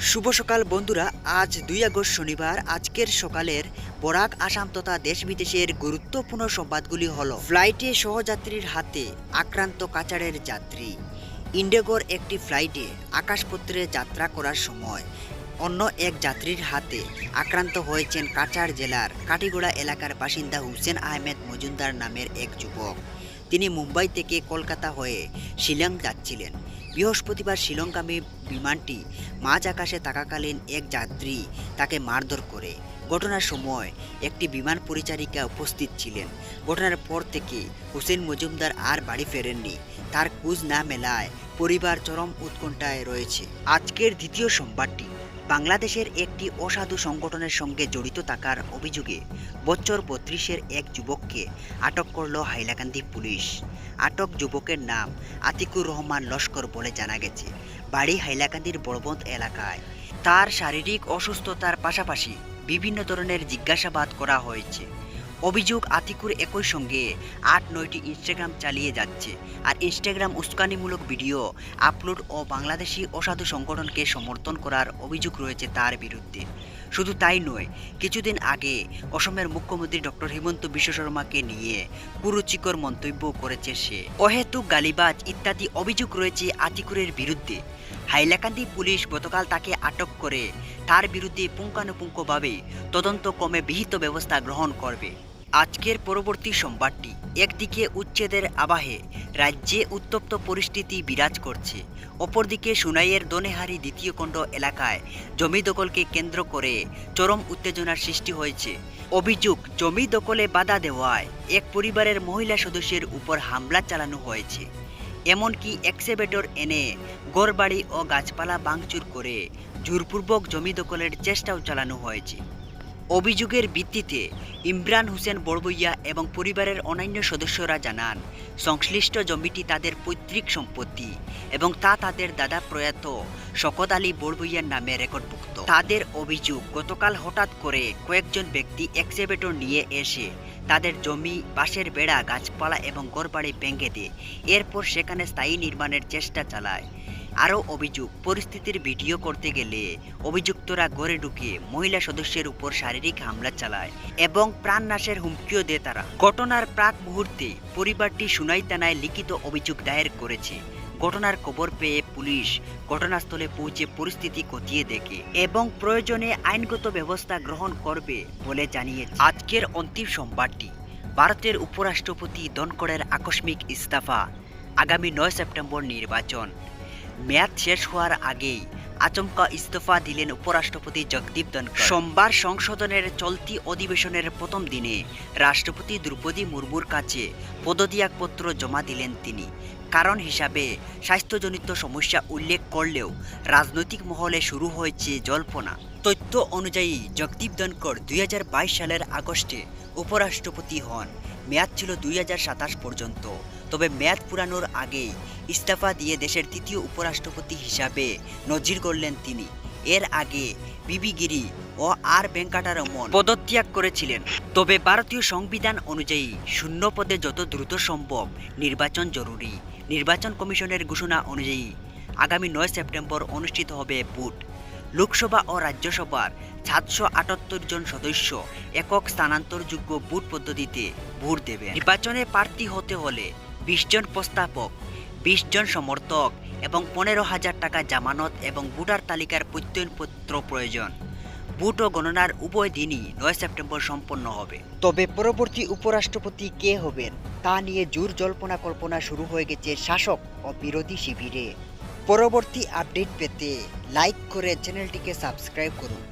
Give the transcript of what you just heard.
শুভ সকাল বন্ধুরা, আজ দুই আগস্ট শনিবার, আজকের সকালের বরাক আসাম তথা দেশ বিদেশের গুরুত্বপূর্ণ সংবাদগুলি হল ফ্লাইটে সহযাত্রীর হাতে আক্রান্ত কাচারের যাত্রী, ইন্ডেগোর একটি ফ্লাইটে আকাশপত্রে যাত্রা করার সময় অন্য এক যাত্রীর হাতে আক্রান্ত হয়েছেন কাচার জেলার কাটিগোড়া এলাকার বাসিন্দা হুসেন আহমেদ মজুমদার নামের এক যুবক। তিনি মুম্বাই থেকে কলকাতা হয়ে শিলং যাচ্ছিলেন। বৃহস্পতিবার শিলংগামী বিমানটি মাঝ আকাশে থাকাকালীন এক যাত্রী তাকে মারধর করে। ঘটনার সময় একটি বিমান পরিচারিকা উপস্থিত ছিলেন। ঘটনার পর থেকে হুসেন মজুমদার আর বাড়ি ফেরেননি। তার খোঁজ না মেলায় পরিবার চরম উৎকণ্ঠায় রয়েছে। আজকের দ্বিতীয় সোমবারটি। বাংলাদেশের একটি অসাধু সংগঠনের সঙ্গে জড়িত থাকার অভিযোগে বছর বত্রিশের এক যুবককে আটক করল হাইলাকান্দি পুলিশ। আটক যুবকের নাম আতিকুর রহমান লস্কর বলে জানা গেছে। বাড়ি হাইলাকান্দির বড়বন্ত এলাকায়। তার শারীরিক অসুস্থতার পাশাপাশি বিভিন্ন ধরনের জিজ্ঞাসাবাদ করা হয়েছে। অভিযোগ আতিকুর একই সঙ্গে আট নয়টি ইনস্টাগ্রাম চালিয়ে যাচ্ছে। আর ইনস্টাগ্রাম উস্কানিমূলক ভিডিও আপলোড ও বাংলাদেশি অসাধু সংগঠনকে সমর্থন করার অভিযোগ রয়েছে তার বিরুদ্ধে। শুধু তাই নয়, কিছুদিন আগে অসমের মুখ্যমন্ত্রী ডক্টর হিমন্ত বিশ্ব শর্মাকে নিয়ে কুরুচিকর মন্তব্য করেছে সে। অহেতুক গালিবাজ ইত্যাদি অভিযোগ রয়েছে আতিকুরের বিরুদ্ধে। হাইলাকান্দি পুলিশ গতকাল তাকে আটক করে তার বিরুদ্ধে পুঙ্খানুপুঙ্খভাবে তদন্ত কমে বিহিত ব্যবস্থা গ্রহণ করবে। আজকের পরবর্তী সোমবারটি একদিকে উচ্ছেদের আবাহে রাজ্যে উত্তপ্ত পরিস্থিতি বিরাজ করছে, অপরদিকে সুনাইয়ের দনেহারি দ্বিতীয় খণ্ড এলাকায় জমি দখলকে কেন্দ্র করে চরম উত্তেজনার সৃষ্টি হয়েছে। অভিযোগ, জমি দখলে বাধা দেওয়ায় এক পরিবারের মহিলা সদস্যের উপর হামলা চালানো হয়েছে। এমনকি এক্সেবেটর এনে গড়বাড়ি ও গাছপালা ভাঙচুর করে জোরপূর্বক জমি দখলের চেষ্টাও চালানো হয়েছে। অভিযোগের ভিত্তিতে ইমরান হোসেন বড়বইয়া এবং পরিবারের অন্যান্য সদস্যরা জানান, সংশ্লিষ্ট জমিটি তাদের পৈতৃক সম্পত্তি এবং তা তাদের দাদা প্রয়াত শকত আলী বড়বইয়ার নামে রেকর্ডভুক্ত। তাদের অভিযোগ, গতকাল হঠাৎ করে কয়েকজন ব্যক্তি এক্সেবেটর নিয়ে এসে তাদের জমি, বাঁশের বেড়া, গাছপালা এবং গড়বাড়ি ভেঙে দেয়। এরপর সেখানে স্থায়ী নির্মাণের চেষ্টা চালায়। আরও অভিযোগ, পরিস্থিতির ভিডিও করতে গেলে অভিযুক্তরা ঘরে ঢুকে মহিলা সদস্যের উপর শারীরিক হামলা চালায় এবং প্রাণনাশের হুমকিও দেয় তারা। ঘটনার প্রাক মুহূর্তে পরিবারটি সুনাই থানায় লিখিত অভিযোগ দায়ের করেছে। ঘটনার খবর পেয়ে পুলিশ ঘটনাস্থলে পৌঁছে পরিস্থিতি খতিয়ে দেখে এবং প্রয়োজনে আইনগত ব্যবস্থা গ্রহণ করবে বলে জানিয়েছে। আজকের অন্তিম সোমবারটি ভারতের উপরাষ্ট্রপতি ধনকড়ের আকস্মিক ইস্তফা। আগামী নয় সেপ্টেম্বর নির্বাচন। মেয়াদ শেষ হওয়ার আগেই আচমকা ইস্তফা দিলেন উপরাষ্ট্রপতি জগদীপ ধনকর সোমবার সংশোধনের চলতি অধিবেশনের প্রথম দিনে রাষ্ট্রপতি দ্রৌপদী মুর্মুর কাছে পদত্যাগপত্র জমা দিলেন তিনি। কারণ হিসাবে স্বাস্থ্যজনিত সমস্যা উল্লেখ করলেও রাজনৈতিক মহলে শুরু হয়েছে জল্পনা। তথ্য অনুযায়ী জগদীপ ধনকর দুই সালের আগস্টে উপরাষ্ট্রপতি হন। মেয়াদ ছিল দুই হাজার সাতাশ পর্যন্ত। তবে মেয়াদ পুরানোর আগেই ইস্তফা দিয়ে দেশের তৃতীয় উপরাষ্ট্রপতি হিসাবে নজির করলেন তিনি। এর আগে বিবি গিরি ও আর ভেঙ্কাটারমন পদত্যাগ করেছিলেন। তবে ভারতীয় সংবিধান অনুযায়ী শূন্য পদে যত দ্রুত সম্ভব নির্বাচন জরুরি। নির্বাচন কমিশনের ঘোষণা অনুযায়ী আগামী নয় সেপ্টেম্বর অনুষ্ঠিত হবে ভোট। লোকসভা ও রাজ্যসভার সাতশো আটাত্তর জন সদস্য একক স্থানান্তরযোগ্য ভোট পদ্ধতিতে ভোট দেবে নির্বাচনে প্রার্থী হতে হলে বিশ জন প্রস্তাবক, বিশ জন সমর্থক এবং পনেরো হাজার টাকা জামানত এবং ভোটার তালিকার প্রত্যয়নপত্র প্রয়োজন। ভোট ও গণনার উভয় দিনই নয় সেপ্টেম্বর সম্পন্ন হবে। তবে পরবর্তী উপরাষ্ট্রপতি কে হবেন, তা নিয়ে জোর জল্পনা কল্পনা শুরু হয়ে গেছে শাসক ও বিরোধী শিবিরে। পরবর্তী আপডেট পেতে লাইক করে চ্যানেলটিকে সাবস্ক্রাইব করুন।